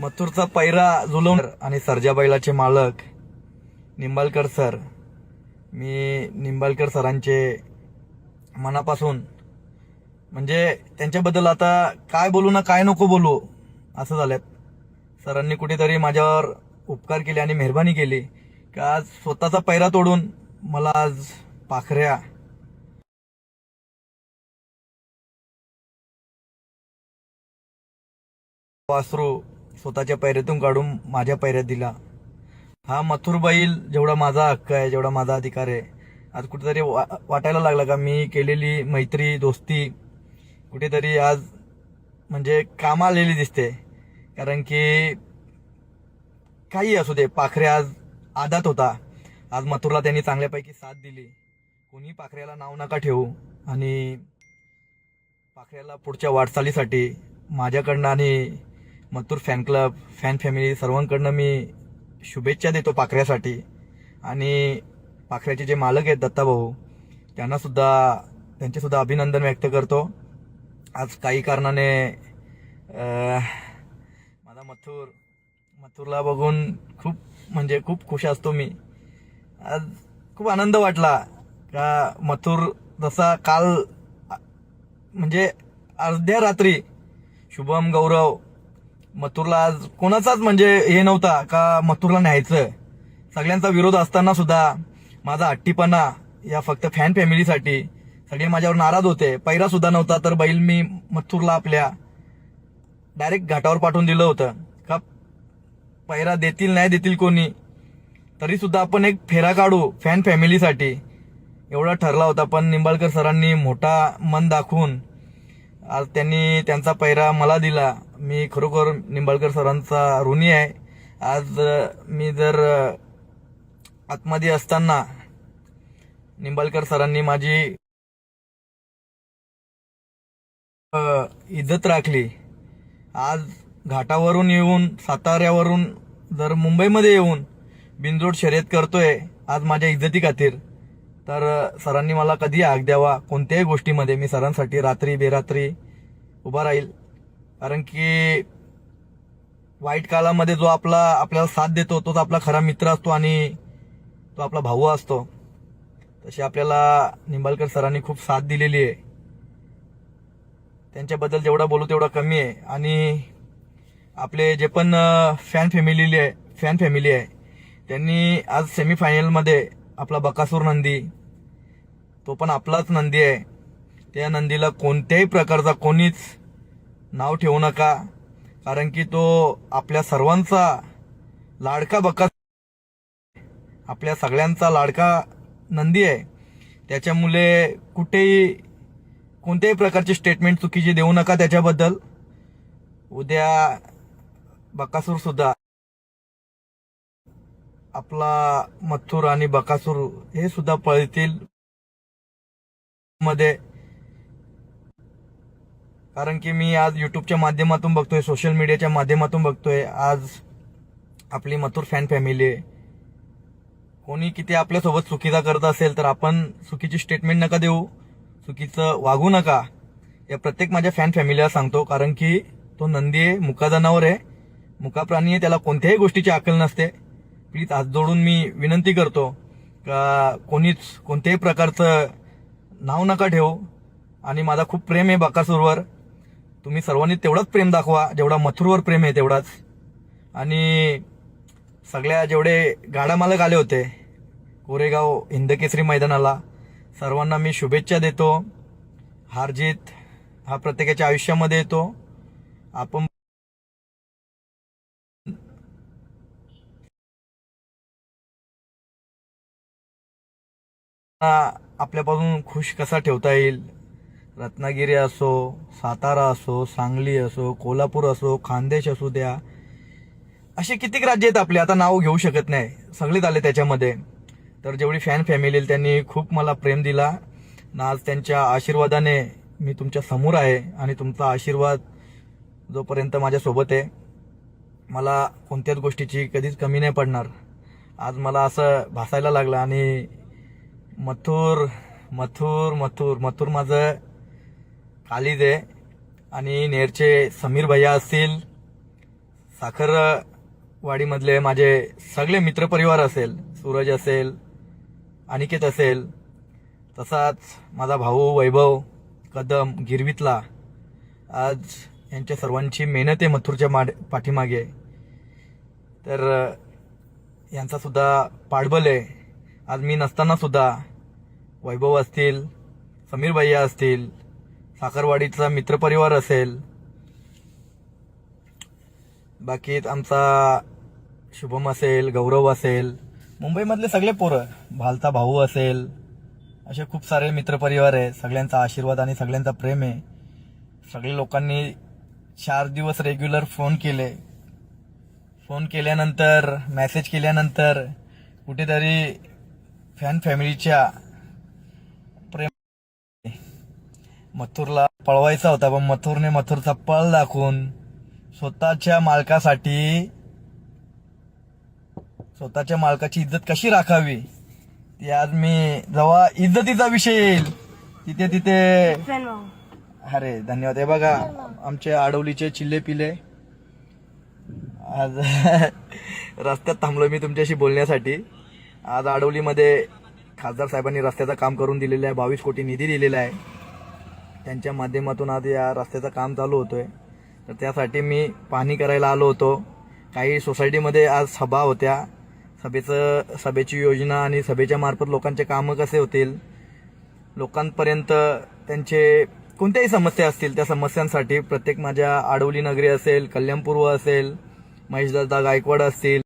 मथुरचा पैरा जुलवणार आणि सरजा बैलाचे मालक निंबाळकर सर. मी निंबाळकर सरांचे मनापासून म्हणजे त्यांच्याबद्दल आता काय बोलू ना काय नको बोलू असं झालंय. सरांनी कुठेतरी माझ्यावर उपकार केले आणि मेहरबानी केली की आज स्वतःचा पैरा तोडून मला आज पाखऱ्या वासरू स्वतःच्या पैऱ्यातून काढून माझ्या पैऱ्यात दिला. हा मथुर बैल जेवढा माझा हक्क आहे जेवढा माझा अधिकार आहे आज कुठेतरी वा वाटायला लागला का? मी केलेली मैत्री दोस्ती कुठेतरी आज म्हणजे कामा आलेली दिसते. कारण की काही असू दे पाखरे आज आदात होता. आज मथुरला त्यांनी चांगल्यापैकी साथ दिली. कोणी पाखऱ्याला नाव नका ठेवू. आणि पाखऱ्याला पुढच्या वाटचालीसाठी माझ्याकडनं आणि Mathur fan club fan family सर्वांकडनं मी शुभेच्छा देतो पाखऱ्यासाठी. आणि पाखऱ्याचे जे मालक आहेत दत्ताभाऊ त्यांना सुद्धा अभिनंदन व्यक्त करतो. आज काही कारणाने माझा मथुर मथुरला बघून खूप म्हणजे खूप खुश असतो मी. आज खूप आनंद वाटला. का मथुर जसा काल म्हणजे अर्ध्या रात्री शुभम गौरव मथुरला आज कोणाचाच म्हणजे हे नव्हता का मथुरला न्यायचं? सगळ्यांचा विरोध असताना सुद्धा माझा हट्टीपणा या फक्त फॅन फॅमिलीसाठी सगळे माझ्यावर नाराज होते. पैरा सुद्धा नव्हता तर बैल मी मथुरला आपल्या डायरेक्ट घाटावर पाठवून दिलं होतं. का पैरा देतील नाही देतील कोणी? तरी सुद्धा आपण एक फेरा काढू फॅन फॅमिलीसाठी एवढा ठरला होता पण निंबाळकर सरांनी मोठा मन दाखवून आज त्यांनी त्यांचा पैरा मला दिला. मी खरोखर निंबाळकर सरांचा ऋणी आहे. आज मी जर आतमध्ये असताना निंबाळकर सरांनी माझी इज्जत राखली. आज घाटावरून येऊन साताऱ्यावरून जर मुंबईमध्ये येऊन बिनजोड शर्यत करतोय आज माझ्या इज्जती खातीर तर सरांनी मला कधी आग द्यावा कोणत्याही गोष्टीमध्ये मी सरांसाठी रात्री बेरात्री उभा राहील. कारण की वाईट काळामध्ये जो आपला आपल्याला साथ देतो तोच आपला खरा मित्र असतो आणि तो आपला भाऊ असतो. तशी आपल्याला निंबाळकर सरांनी खूप साथ दिलेली आहे. त्यांच्याबद्दल जेवढा बोलू तेवढा कमी आहे. आणि आपले जे पण फॅन फॅमिली आहे फॅन फॅमिली आहे त्यांनी आज सेमीफायनलमध्ये आपला बकासूर नंदी तो पण आपलाच नंदी आहे. त्या नंदीला कोणत्याही प्रकारचा कोणीच नाव ठेवू नका. कारण की तो आपल्या सर्वांचा लाडका बका आपल्या सगळ्यांचा लाडका नंदी आहे. त्याच्यामुळे कुठेही कोणत्याही प्रकारची स्टेटमेंट चुकीची देऊ नका त्याच्याबद्दल. उद्या बकासूर सुद्धा आपला मथुर आणि बकासूर हे सुद्धा पळतील. मध्ये. कारण की मी आज युट्यूबच्या माध्यमातून बघतोय सोशल मीडियाच्या माध्यमातून बघतोय. आज आपली मथुर फॅन फॅमिली आहे. कोणी किती आपल्यासोबत चुकीचा करत असेल तर आपण चुकीची स्टेटमेंट नका देऊ चुकीचं वागू नका. या प्रत्येक माझ्या फॅन फॅमिलीला सांगतो कारण की तो नंदी आहे मुका जनावर आहे. मुका प्राणी आहे त्याला कोणत्याही गोष्टीची अकल नसते. प्लीज आज जोडून मी विनंती करतो का कोणीच कोणत्याही प्रकारचं नाव नका ठेवू. आणि माझा खूप प्रेम आहे बकासूरवर. तुम्ही सर्वांनी तेवढंच प्रेम दाखवा जेवढा मथुरवर प्रेम आहे तेवढाच. आणि सगळ्या जेवढे गाडा मालक आले होते कोरेगाव हिंदकेसरी मैदानाला सर्वांना मी शुभेच्छा देतो. हारजीत हा प्रत्येकाच्या आयुष्यामध्ये येतो. आपण आपल्यापासून खुश कसा ठेवता येईल? रत्नागिरी असो सातारा असो सांगली असो कोल्हापूर असो खानदेश असू द्या. असे कितीक राज्य आहेत आपले? आता नाव घेऊ शकत नाही. सगळेच आले त्याच्यामध्ये. तर जेवढी फॅन फॅमिली येईल त्यांनी खूप मला प्रेम दिला. ना आज त्यांच्या आशीर्वादाने मी तुमच्यासमोर आहे आणि तुमचा आशीर्वाद जोपर्यंत माझ्यासोबत आहे मला कोणत्याच गोष्टीची कधीच कमी नाही पडणार. आज मला असं भासायला लागलं आणि मथुर मथुर मथुर. मथुर माझं कालीज आहे. आणि नेरचे समीर भैया असतील साखरवाडीमधले माझे सगळे मित्रपरिवार असेल सूरज असेल अनिकेत असेल तसाच माझा भाऊ वैभव कदम गिरवीतला. आज यांच्या सर्वांची मेहनत आहे मथुरच्या माड पाठीमागे. तर यांचासुद्धा यांचा सुद्धा पाठबल आहे. आज मी नसताना सुद्धा वैभव असतील समीर भैया असतील साखरवाडीचा मित्रपरिवार असेल. बाकी आमचा शुभम असेल गौरव असेल मुंबईमधले सगळे पोरं भालता भाऊ असेल असे खूप सारे मित्रपरिवार आहे. सगळ्यांचा आशीर्वाद आणि सगळ्यांचा प्रेम आहे. सगळे लोकांनी चार दिवस रेग्युलर फोन केले. फोन केल्यानंतर मेसेज केल्यानंतर कुठेतरी फॅन फॅमिलीच्या प्रेम मथुरला पळवायचा होता पण मथुरने मथुरचा पळ दाखवून स्वतःच्या मालकासाठी स्वतःच्या मालकाची इज्जत कशी राखावी? ती आज मी जेव्हा इज्जतीचा विषय येईल. तिथे तिथे. अरे धन्यवाद. हे बघा आमचे आडवलीचे चिल्ले पिले आज रस्त्यात थांबलो मी तुमच्याशी बोलण्यासाठी. आज आडवलीमध्ये खासदार साहेबांनी रस्त्याचं काम करून दिलेलं आहे बावीस कोटी निधी दिलेला आहे. त्यांच्या माध्यमातून आज या रस्त्याचं काम चालू होतोय. तर त्यासाठी मी पाहणी करायला आलो होतो. काही सोसायटीमध्ये आज सभा होत्या. सभेचं सभेची योजना आणि सभेच्या मार्फत लोकांचे कामं कसे होतील? लोकांपर्यंत त्यांचे कोणत्याही समस्या असतील त्या समस्यांसाठी प्रत्येक माझ्या आडवली नगरी असेल कल्याणपूर्व असेल महेशदादा गायकवाड असतील